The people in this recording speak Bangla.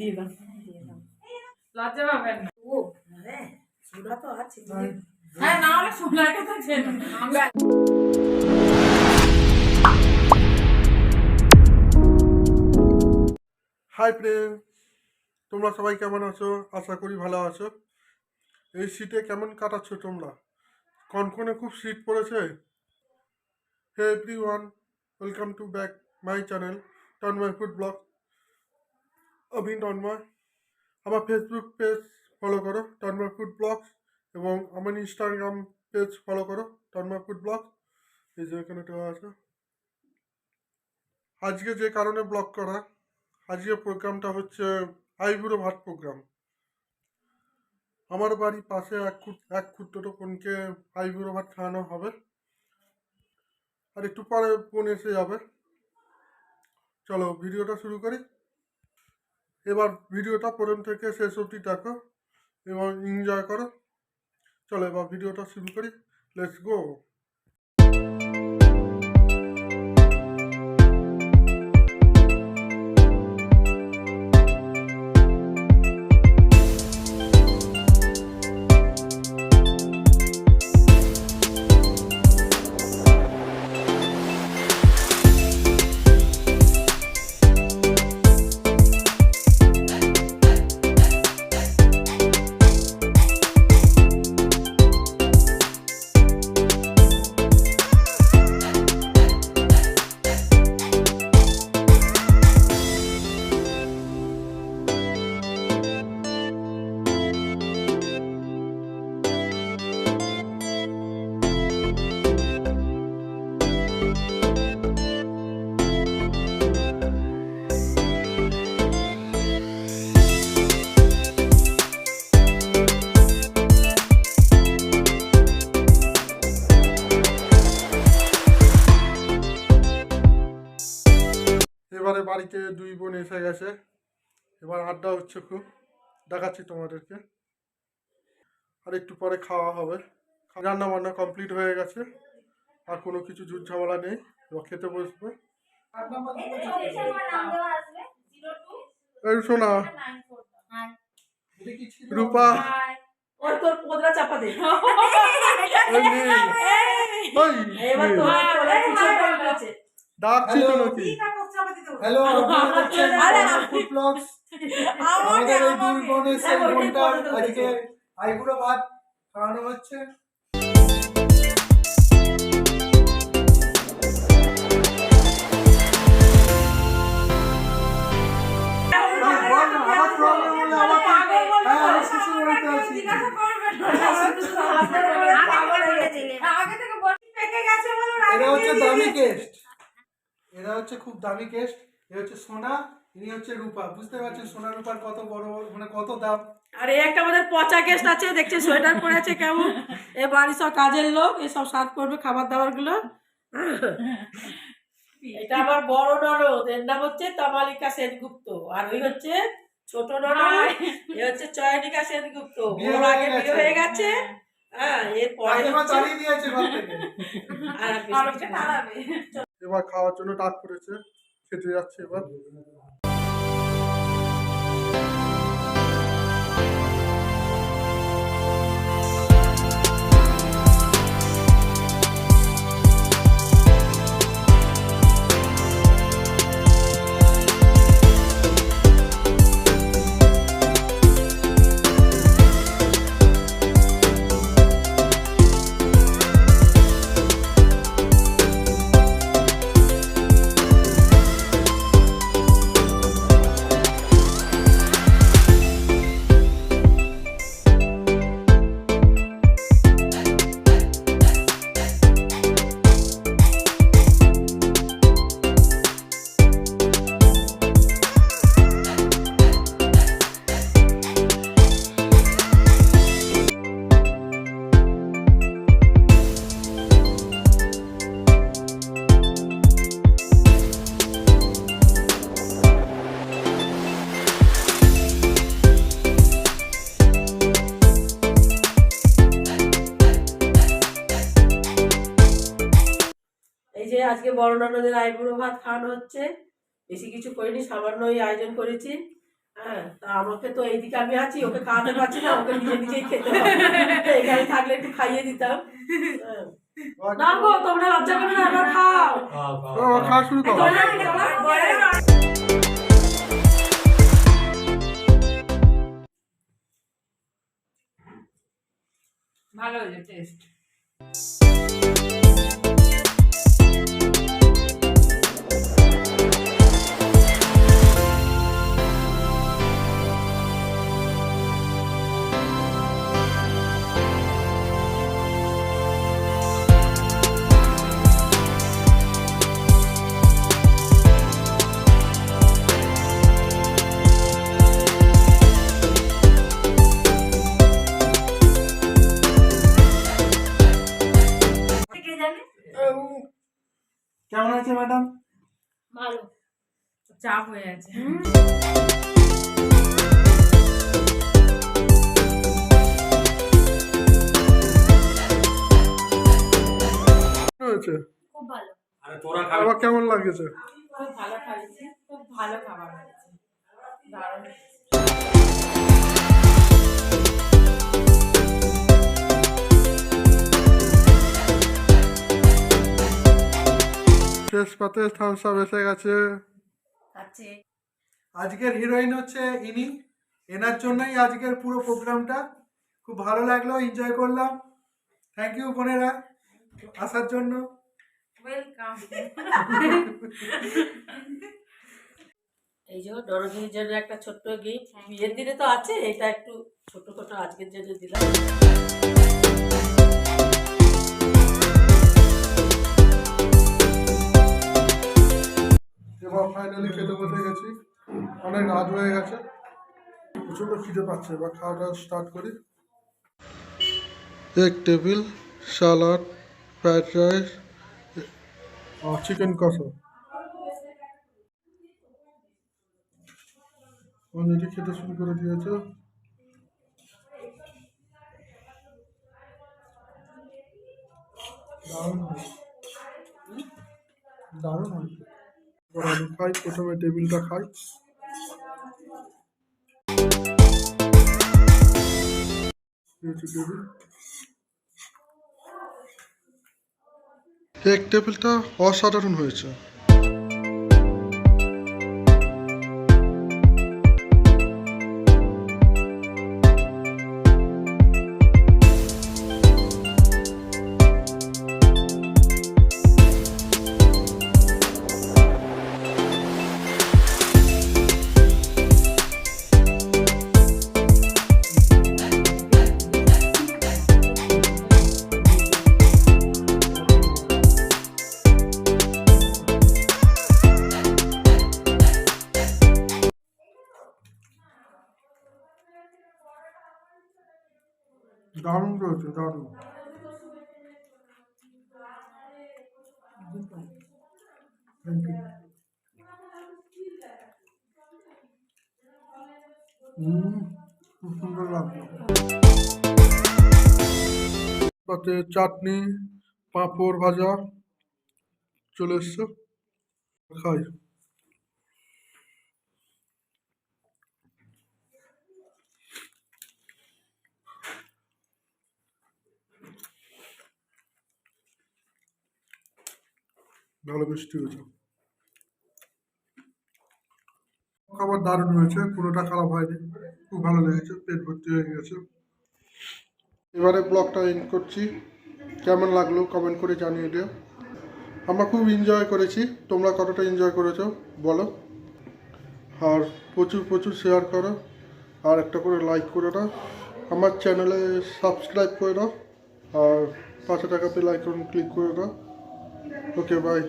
দিয়ে দাও। লজ্জা পাবেন না। ও হ্যাঁ সোডা তো আছে। হ্যাঁ। না হলে সোনার কথা ছিল আমরা হাই ফ্রেন্ড তোমরা সবাই কেমন আছো? আশা করি ভালো আছো। এই শীতে কেমন কাটাচ্ছ তোমরা? কনকনে খুব শীত পড়েছে। Hey everyone welcome to back my channel Ton my food blog আমি টনময় আমার ফেসবুক পেজ ফলো করো টনময় ফুড ব্লগ এবং আমার ইনস্টাগ্রাম পেজ ফলো করো টনময় ফুড ব্লগ এই যে এখানে দেওয়া আছে। আজকে যে কারণে ব্লগ করা আজকের প্রোগ্রামটা হচ্ছে আইবুড়ো ভাত প্রোগ্রাম। আমার বাড়ির পাশে এক খুট, এক খুঁড়তো বোনকে আইবুড়ো ভাত খাওয়ানো হবে। আর একটু পরে বোন এসে যাবে। চলো, ভিডিওটা শুরু করি। এবার ভিডিওটা প্রথম থেকে শেষ অবধি দেখো এবং এনজয় করো। চলো এবার ভিডিওটা শুরু করি। লেটস গো বাড়িতে দুই বোন এসে গেছে। এবার আড্ডা হচ্ছে খুব। দেখাচ্ছি তোমাদেরকে। আর একটু পরে খাওয়া হবে। রান্না বান্না কমপ্লিট হয়ে গেছে। আর কোনো কিছু ঝুট ঝামেলা নেই। এবার খেতে বসবে। এই শোনা। রূপা। ওর তোর পোদরা চাপা দে। ডাকছি তো নাকি হ্যালো আরে, আমাদের এই বোনের সেই আমাকে আজকে। আইবুড়ো ভাত খাওয়ানো হচ্ছে হচ্ছে খুব দামি গেস্ট এ হচ্ছে সোনা ইনি হচ্ছে রূপা। বুঝতে পারছেন সোনা রূপার কত বড় মানে কত দাম? আর এই একটা আমাদের পচা গেস্ট আছে দেখছে সোয়েটার পরে আছে কেমন? এ বাড়ি সব কাজের লোক এসব সার্ভ করবে খাবার দাবারগুলো এটা আমার বড় ননদ এর নাম হচ্ছে তমালিকা সেনগুপ্ত। আর ওই হচ্ছে ছোট ননদ এ হচ্ছে চয়নিকা সেনগুপ্ত। ওর আগে বিয়ে হয়ে গেছে। হ্যাঁ এরপরে কাকিমা হচ্ছে চালিয়ে দিয়েছে আর। এবার খাওয়ার জন্য ডাক পড়েছে খেতে যাচ্ছে এবার। আজকে বড় ননদের আইবুড়ো ভাত খাওয়ানো হচ্ছে। বেশি কিছু করিনি সামান্য ওই আয়োজন করেছি। হ্যাঁ তা আমাকে তো এইদিকে আমি আছি ওকে খাওয়াতে পারছি না ওকে নিজে নিজেই খেতে এখানে থাকলে একটু খাইয়ে দিতাম। হ্যাঁ। না গো তোমরা লজ্জা করো না এবার খাও। খাওয়া শুরু করো। ভালো হয়েছে টেস্ট চাপ হয়ে আছে। হয়েছে? খুব ভালো। আবার কেমন লাগেছে? খুব ভালো খাইছি খুব ভালো খাবার হয়েছে। দারুণ। শেষ পাতে থামস এসে গেছে। আছে। আজকের হিরোইন হচ্ছে ইনি। এনার জন্যই আজকের পুরো প্রোগ্রামটা খুব ভালো লাগল এনজয় করলাম। থ্যাংক ইউ বোনেরা। আসার জন্য। ওয়েলকাম এই যে ডরগির জন্য একটা ছোট্ট গিফট বিয়ের দিনে তো আছে এটা একটু ছোট ছোট আজকের জন্য দিলাম। অনেক রাত হয়ে গেছে। প্রচণ্ড খিদে পাচ্ছে এবার খাওয়া দাওয়া স্টার্ট করি। এক টেবিল সালাড ফ্রাইড রাইস আর চিকেন কষা। অলরেডি খেতে শুরু করে দিয়েছে। দারুণ হয়েছে দারুণ হয়েছে এবার আমি খাই প্রথমে টেবিলটা খাই। এক টেবিলটা অসাধারণ হয়েছে। দারুণ দারুণ তাতে চাটনি পাঁপড় ভাজা চলে এসছে। খাই। ভালো মিষ্টি হয়েছে খাবার দারুণ হয়েছে, পুরোটা খারাপ হয়নি, খুব ভালো লেগেছে, পেট ভর্তি হয়ে গেছে। এবারে ব্লগটা এন্ড করছি। কেমন লাগল কমেন্ট করে জানিয়ে দিও। আমরা খুব এনজয় করেছি, তোমরা কতটা এনজয় করেছ, বলো। আর প্রচুর প্রচুর শেয়ার করো, আর একটা করে লাইক করে দাও। আমার চ্যানেলে সাবস্ক্রাইব করে দাও, আর পাঁচশো টাকা বেল আইকন ক্লিক করে দাও। Okay bye